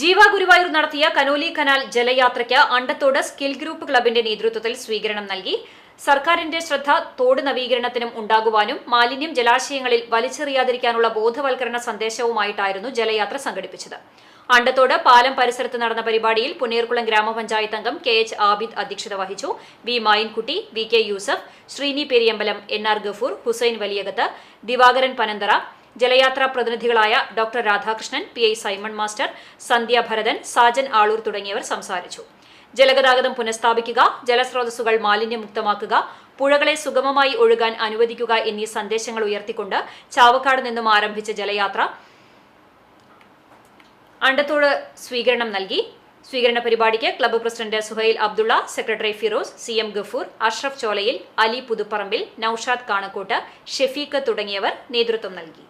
ജീവ ഗുരുവായൂർ നടത്തിയ Conolly canal ജലയാത്രയ്ക്ക് അണ്ടത്തോട് സ്കിൽ ഗ്രൂപ്പ് ക്ലബിന്റെ നേതൃത്വത്തിൽ സ്വീകരണം നൽകി. സർക്കാരിന്റെ ശ്രദ്ധ തോട് നവീകരണത്തിനും ഉണ്ടാകുവാനും മാലിന്യം ജലാശയങ്ങളിൽ വലിച്ചെറിയാതിരിക്കാനുള്ള ബോധവൽക്കരണ സന്ദേശവുമായിട്ടായിരുന്നു ജലയാത്ര സംഘടിപ്പിച്ചത്. അണ്ടത്തോട് പാലം പരിസരത്ത് നടന്ന പരിപാടിയിൽ പുനേർകുളം ഗ്രാമപഞ്ചായത്ത് അംഗം കെ എച്ച് ആബിദ് അധ്യക്ഷത വഹിച്ചു. V Mayinkutty V K Yusuf Sreeni Periyambalam N R Gafoor Hussain Valiyakath Divakaran Panathara ജലയാത്രാ പ്രതിനിധികളായ doctor Radhakrishnan P I Simon master Sandhya Bharathan Sajan Aloor തുടങ്ങിയവർ സംസാരിച്ചു. ജലഗതാഗതം പുനഃസ്ഥാപിക്കുക ജലസ്രോതസ്സുകൾ മാലിന്യമുക്തമാക്കുക പുഴകളെ സുഗമമായി ഒഴുകാൻ അനുവദിക്കുക എന്നീ സന്ദേശങ്ങൾ ഉയർത്തിക്കൊണ്ട് ചാവക്കാട് നിന്നും ആരംഭിച്ച ജലയാത്ര അണ്ടത്തോട് സ്വീകരണം നൽകി. സ്വീകരണ പരിപാടിക്ക് club president Suhail Abdulla secretary Firoz C M Gafoor Ashraf Cholayil Ali Puthuparambil Noushad Kanakkot Shefeeq തുടങ്ങിയവർ നേതൃത്വം നൽകി.